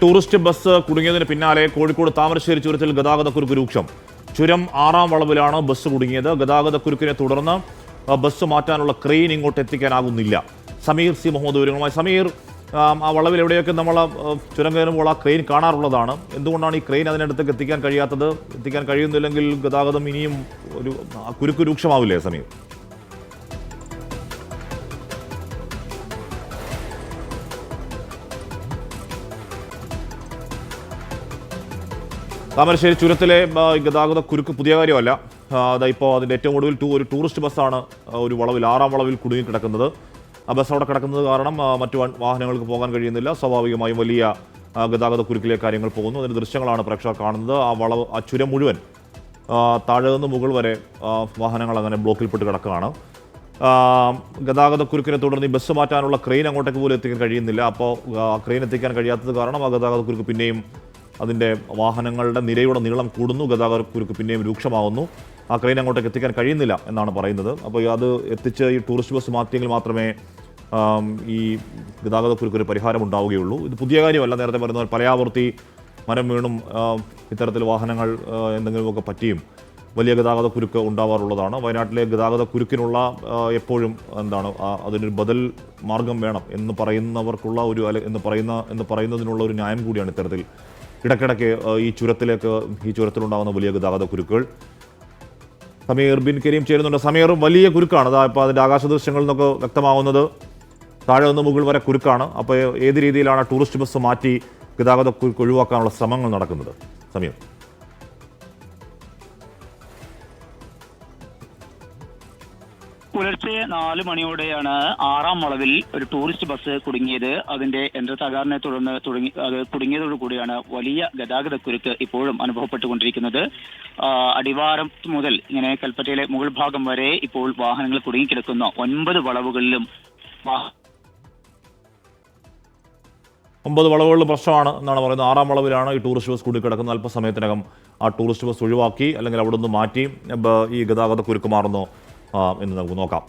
Tourist bus കുടുങ്ങിയതിന് പിന്നാലെ കോഴിക്കോട് താമരശ്ശേരി ചുരത്തിൽ ഗതാഗതക്കുരുക്ക് രൂക്ഷം. ചുരം ആറാം വളവിലാണ് ബസ് കുടുങ്ങിയത്. ഗതാഗതക്കുരുക്കിനെ തുടർന്ന് ബസ് മാറ്റാനുള്ള ക്രെയിൻ ഇങ്ങോട്ട് എത്തിക്കാനാകുന്നില്ല. സമീർ സി മുഹമ്മദ് വിവരങ്ങളുമായി. സമീർ ആ വളവിൽ എവിടെയൊക്കെ നമ്മൾ ചുരം കയറുമ്പോൾ ആ ക്രെയിൻ കാണാറുള്ളതാണ്? എന്തുകൊണ്ടാണ് ഈ ക്രെയിൻ അതിനടുത്തേക്ക് എത്തിക്കാൻ കഴിയാത്തത്? എത്തിക്കാൻ കഴിയുന്നില്ലെങ്കിൽ ഗതാഗതം ഇനിയും ഒരു കുരുക്ക് രൂക്ഷമാവില്ലേ സമീർ? താമരശ്ശേരി ചുരത്തിലെ ഗതാഗത കുരുക്ക് പുതിയ കാര്യമല്ല. അതാ ഇപ്പോൾ അതിന്റെ ഏറ്റവും ഒടുവിൽ ടൂ ഒരു ടൂറിസ്റ്റ് ബസ്സാണ് ഒരു വളവിൽ ആറാം വളവിൽ കുടുങ്ങി കിടക്കുന്നത്. ആ ബസ് അവിടെ കിടക്കുന്നത് കാരണം മറ്റു വാഹനങ്ങൾക്ക് പോകാൻ കഴിയുന്നില്ല. സ്വാഭാവികമായും വലിയ ഗതാഗത കുരുക്കിലേക്ക് കാര്യങ്ങൾ പോകുന്നു. അതിന്റെ ദൃശ്യങ്ങളാണ് പ്രേക്ഷകർ കാണുന്നത്. ആ വളവ് ആ ചുരം മുഴുവൻ താഴെ നിന്ന് മുകൾ വരെ വാഹനങ്ങൾ അങ്ങനെ ബ്ലോക്കിൽപ്പെട്ട് കിടക്കുകയാണ്. ആ, ഗതാഗത കുരുക്കിനെ തുടർന്ന് ഈ ബസ് മാറ്റാനുള്ള ക്രെയിൻ അങ്ങോട്ടേക്ക് പോലും എത്തിക്കാൻ കഴിയുന്നില്ല. അപ്പോൾ ക്രെയിൻ എത്തിക്കാൻ കഴിയാത്തത് കാരണം ആ ഗതാഗത കുരുക്ക് പിന്നെയും അതിന്റെ വാഹനങ്ങളുടെ നിരയുടെ നീളം കൂടുന്നു. ഗതാഗത കുരുക്ക് പിന്നെയും രൂക്ഷമാകുന്നു. ആ ക്രെയിൻ അങ്ങോട്ടേക്ക് എത്തിക്കാൻ കഴിയുന്നില്ല എന്നാണ് പറയുന്നത്. അപ്പോൾ അത് എത്തിച്ച് ഈ ടൂറിസ്റ്റ് ബസ് മാറ്റിയെങ്കിൽ മാത്രമേ ഈ ഗതാഗത കുരുക്കൊരു പരിഹാരം ഉണ്ടാവുകയുള്ളൂ. ഇത് പുതിയ കാര്യമല്ല. നേരത്തെ പറയുന്ന പോലെ പലയാവർത്തി മരം വീണും ഇത്തരത്തിൽ വാഹനങ്ങൾ എന്തെങ്കിലുമൊക്കെ പറ്റിയും വലിയ ഗതാഗത കുരുക്ക് ഉണ്ടാവാറുള്ളതാണ്. വയനാട്ടിലെ ഗതാഗത കുരുക്കിനുള്ള എപ്പോഴും എന്താണ് അതിനൊരു ബദൽ മാർഗം വേണം എന്ന് പറയുന്നവർക്കുള്ള ഒരു എന്ന് പറയുന്ന എന്ന് പറയുന്നതിനുള്ള ഒരു ന്യായം കൂടിയാണ് ഇത്തരത്തിൽ ഇടയ്ക്കിടയ്ക്ക് ഈ ചുരത്തിലേക്ക് ഈ ചുരത്തിലുണ്ടാകുന്ന വലിയ ഗതാഗത കുരുക്കുകൾ. സമീർ ബിൻ കരീം ചേരുന്നുണ്ട് സമീറും വലിയ കുരുക്കാണ്. അതാ ഇപ്പോൾ അതിന്റെ ആകാശ ദൃശ്യങ്ങളിൽ നിന്നൊക്കെ വ്യക്തമാവുന്നത്. താഴെ നിന്ന് മുകൾ വരെ കുരുക്കാണ്. അപ്പോൾ ഏത് രീതിയിലാണ് ടൂറിസ്റ്റ് ബസ് മാറ്റി ഗതാഗത കുരുക്ക് ഒഴിവാക്കാനുള്ള ശ്രമങ്ങൾ നടക്കുന്നത്? സമീർ. പുലർച്ചെ നാല് മണിയോടെയാണ് ആറാം വളവിൽ ഒരു ടൂറിസ്റ്റ് ബസ് കുടുങ്ങിയത്. അതിന്റെ യന്ത്ര തകരാറിനെ തുടർന്ന് തുടങ്ങി അത് കുടുങ്ങിയതോടുകൂടിയാണ് വലിയ ഗതാഗത കുരുക്ക് ഇപ്പോഴും അനുഭവപ്പെട്ടുകൊണ്ടിരിക്കുന്നത്. അടിവാരം മുതൽ ഇങ്ങനെ കൽപ്പറ്റയിലെ മുകൾ ഭാഗം വരെ ഇപ്പോൾ വാഹനങ്ങൾ കുടുങ്ങിക്കിടക്കുന്ന. ഒൻപത് വളവുകളിലും ഒമ്പത് വളവുകളിൽ പ്രശ്നമാണ് എന്നാണ് പറയുന്നത്. ആറാം വളവിലാണ് ഈ ടൂറിസ്റ്റ് ബസ് കൂടി കിടക്കുന്നത് അല്പസമയത്തിനകം ആ ടൂറിസ്റ്റ് ബസ് ഒഴിവാക്കി അല്ലെങ്കിൽ അവിടെ നിന്ന് മാറ്റി ഈ ഗതാഗത കുരുക്ക് മാറുന്നു. ആ, എന്ന് നമുക്ക് നോക്കാം